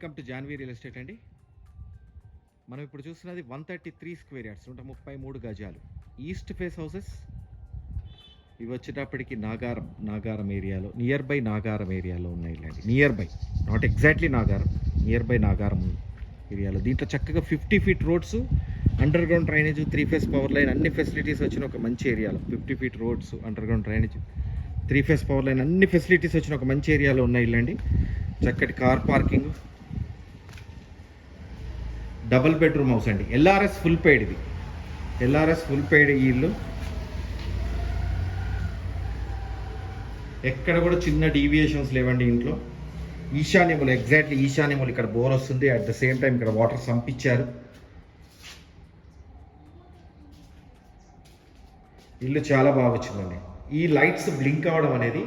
Welcome to Janvi real estate అండి. మనం ఇప్పుడు చూస్తున్నది one thirty three square yards నూట ముప్పై మూడు గజాలు. ఈస్ట్ ఫేస్ హౌసెస్ ఇవి వచ్చేటప్పటికి నాగారం నాగారం ఏరియాలో నియర్ బై నాగారం ఏరియాలో ఉన్నాయి ఇలాంటి near by not exactly Nagaram near by Nagaram ఏరియాలో. దీంట్లో చక్కగా fifty feet roads under ground drainage three phase power line అన్ని ఫెసిలిటీస్ వచ్చిన ఒక మంచి ఏరియాలో. Fifty feet roads under ground drainage three phase power line అన్ని ఫెసిలిటీస్ వచ్చిన ఒక మంచి ఏరియాలో ఉన్నాయి ఇల్లండి చక్కటి car parking double bedroom house అండి. ఎల్ఆర్ఎస్ ఫుల్ పెయిడ్ ఇది. ఎల్ఆర్ఎస్ ఫుల్ పెయిడ్ ఈ ఇల్లు. ఎక్కడ కూడా చిన్న డీవియేషన్స్ లేవండి ఇంట్లో. ఈశాన్యములు ఎగ్జాక్ట్లీ ఈశాన్యములు ఇక్కడ బోర్ వస్తుంది. అట్ ద సేమ్ టైం ఇక్కడ వాటర్ సంపించారు. ఇల్లు చాలా బాగా వచ్చిందండి. ఈ లైట్స్ బ్లింక్ అవ్వడం అనేది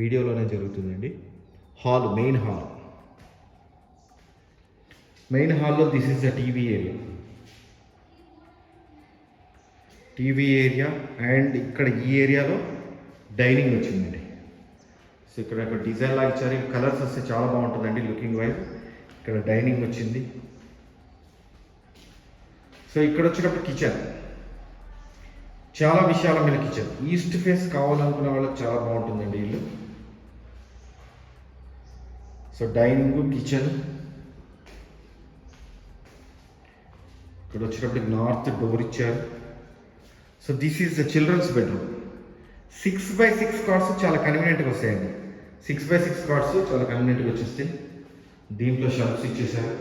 వీడియోలోనే జరుగుతుందండి. Hall main hall. మెయిన్ హాల్లో this is the TV area TV area and ఇక్కడ ఈ ఏరియాలో డైనింగ్ వచ్చిందండి. సో ఇక్కడ ఒక డిజైన్ లాగా ఇచ్చారు. కలర్స్ వస్తే చాలా బాగుంటుందండి లుకింగ్ వైజ్ ఇక్కడ డైనింగ్ వచ్చింది. సో ఇక్కడ వచ్చినప్పుడు కిచెన్ చాలా విశాలమైన కిచెన్ ఈస్ట్ ఫేస్ కావాలనుకునే వాళ్ళకి చాలా బాగుంటుందండి ఇల్లు. సో డైనింగ్ కిచెన్ ఇక్కడ వచ్చేటప్పటికి నార్త్ డోర్ ఇచ్చారు so this is the children's bedroom six by six cards చాలా కన్వీనియంట్గా వస్తాయండి. సిక్స్ బై సిక్స్ కార్డ్స్ చాలా కన్వీనియంట్గా వచ్చేస్తాయి. దీంట్లో షర్ట్స్ ఇచ్చేసారు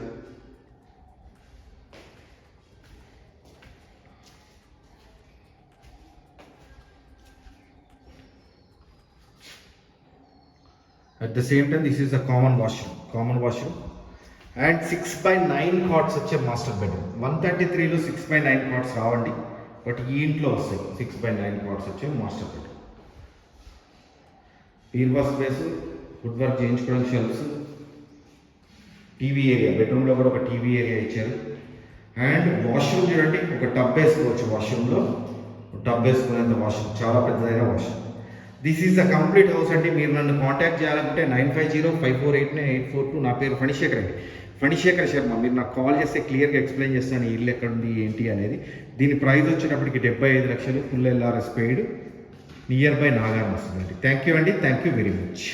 at the same time this is the common washroom common washroom and six by nine cards వచ్చే master bedroom one thirty త్రీలో సిక్స్ బై నైన్ కార్డ్స్ రావండి. బట్ ఈ ఇంట్లో వస్తాయి. సిక్స్ బై నైన్ కార్డ్స్ వచ్చే మాస్టర్ బెడ్రూమ్ బీర్వా space food work చేయించుకోవడానికి shelves TV area బెడ్రూమ్లో కూడా ఒక టీవీ ఏరియా ఇచ్చారు. అండ్ వాష్రూమ్ చూడండి. ఒక టబ్ వేసుకోవచ్చు వాష్రూమ్లో టబ్ వేసుకునేంత వాష్రూమ్ చాలా పెద్దదైన washroom this is the complete house అంటే మీరు నన్ను కాంటాక్ట్ చేయాలంటే nine five zero five four eight nine eight four two నా పేరు ఫణిశేఖర్ అండి. ఫణిశేఖర్ శర్మ మీరు నాకు కాల్ చేస్తే క్లియర్గా ఎక్స్ప్లెయిన్ చేస్తాను ఈ ఇల్లు ఎక్కడ ఉంది ఏంటి అనేది. దీని ప్రైస్ వచ్చేటప్పటికి డెబ్బై ఐదు లక్షలు full LRS paid near by Nagaram వస్తుందండి. థ్యాంక్ యూ అండి. Thank you very much